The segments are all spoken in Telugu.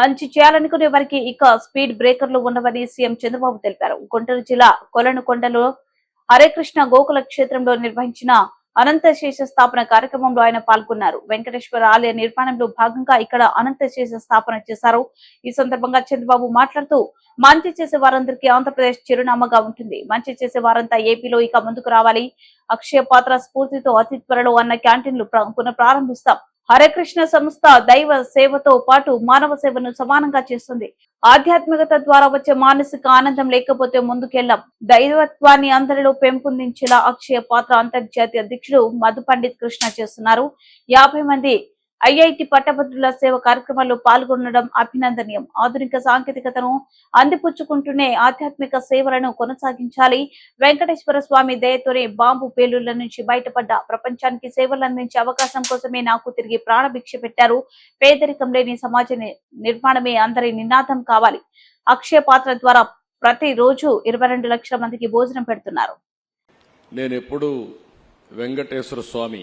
మంచి చేయాలనుకునే వారికి ఇక స్పీడ్ బ్రేకర్లు ఉండవని సీఎం చంద్రబాబు తెలిపారు. గుంటూరు జిల్లా కొలనుకొండలో హరేకృష్ణ గోకుల క్షేత్రంలో నిర్వహించిన అనంత శేష స్థాపన కార్యక్రమంలో ఆయన పాల్గొన్నారు. వెంకటేశ్వర ఆలయ నిర్మాణంలో భాగంగా ఇక్కడ అనంత శేష స్థాపన చేశారు. ఈ సందర్భంగా చంద్రబాబు మాట్లాడుతూ మంచి చేసే వారందరికీ ఆంధ్రప్రదేశ్ చిరునామాగా ఉంటుంది. మంచి చేసే వారంతా ఏపీలో ఇక ముందుకు రావాలి. అక్షయ పాత్ర స్ఫూర్తితో అతి త్వరలో అన్న క్యాంటీన్లు ప్ర- పునః ప్రారంభిస్తాం హరేకృష్ణ సంస్థ దైవ సేవతో పాటు మానవ సేవను సమానంగా చేస్తుంది. ఆధ్యాత్మికత ద్వారా వచ్చే మానసిక ఆనందం లేకపోతే ముందుకెళ్ళాం దైవత్వాన్ని అందరిలో పెంపొందించేలా అక్షయ పాత్ర అంతర్జాతీయ అధ్యక్షుడు మధు పండిత్ కృష్ణ చేస్తున్నారు. యాభై మంది ఐఐటి పట్టభద్రుల సేవ కార్యక్రమాల్లో పాల్గొనడం అభినందనీయం. ఆధునిక సాంకేతికతను అందిపుచ్చుకుంటూనే ఆధ్యాత్మిక సేవలను కొనసాగించాలి. వెంకటేశ్వర స్వామి దయతోనే బాంబు పేలుళ్ళ నుంచి బయటపడ్డ ప్రపంచానికి సేవలు అందించే అవకాశం కోసమే నాకు తిరిగి ప్రాణభిక్ష పెట్టారు. పేదరికం లేని సమాజ నిర్మాణమే అందరి నినాదం కావాలి. అక్షయ పాత్ర ద్వారా ప్రతి రోజు ఇరవై రెండు లక్షల మందికి భోజనం పెడుతున్నారు. నేను ఎప్పుడు వెంకటేశ్వర స్వామి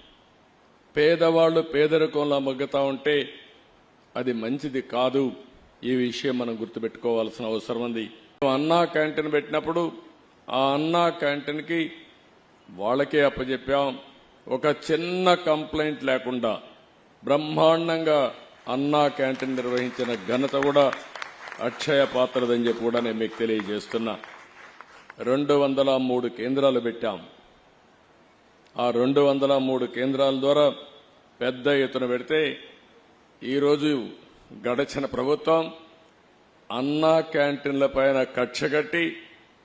పేదవాళ్ళు పేదరికంలో మగ్గుతా ఉంటే అది మంచిది కాదు. ఈ విషయం మనం గుర్తుపెట్టుకోవాల్సిన అవసరం ఉంది. అన్నా క్యాంటీన్ పెట్టినప్పుడు ఆ అన్నా క్యాంటీన్కి వాళ్ళకే అప్పచెప్పాం ఒక చిన్న కంప్లైంట్ లేకుండా బ్రహ్మాండంగా అన్నా క్యాంటీన్ నిర్వహించిన ఘనత కూడా అక్షయ పాత్రదని చెప్పి కూడా నేను మీకు తెలియజేస్తున్నా. రెండు వందల మూడు కేంద్రాలు పెట్టాం. ఆ రెండు వందల మూడు కేంద్రాల ద్వారా పెద్ద ఎత్తున పెడితే ఈరోజు గడచిన ప్రభుత్వం అన్నా క్యాంటీన్ల పైన కక్ష కట్టి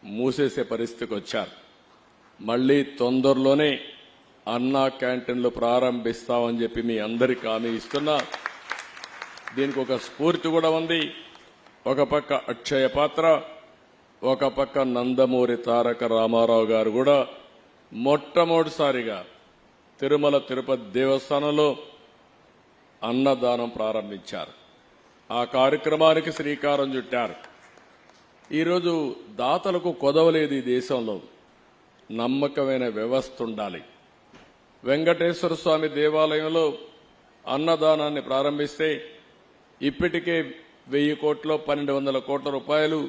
మూసేసే పరిస్థితికి వచ్చారు. మళ్ళీ తొందరలోనే అన్నా క్యాంటీన్లు ప్రారంభిస్తామని చెప్పి మీ అందరికీ హామీ ఇస్తున్నా. దీనికి ఒక స్ఫూర్తి కూడా ఉంది. ఒక పక్క అక్షయ పాత్ర ఒక పక్క నందమూరి తారక రామారావు గారు కూడా మొట్టమొదటిసారిగా తిరుమల తిరుపతి దేవస్థానంలో అన్నదానం ప్రారంభించారు. ఆ కార్యక్రమానికి శ్రీకారం చుట్టారు ఈరోజు దాతలకు కొదవలేదు ఈ దేశంలో. నమ్మకమైన వ్యవస్థ ఉండాలి. వెంకటేశ్వర స్వామి దేవాలయంలో అన్నదానాన్ని ప్రారంభిస్తే ఇప్పటికే వెయ్యి కోట్లో పన్నెండు వందల కోట్ల రూపాయలు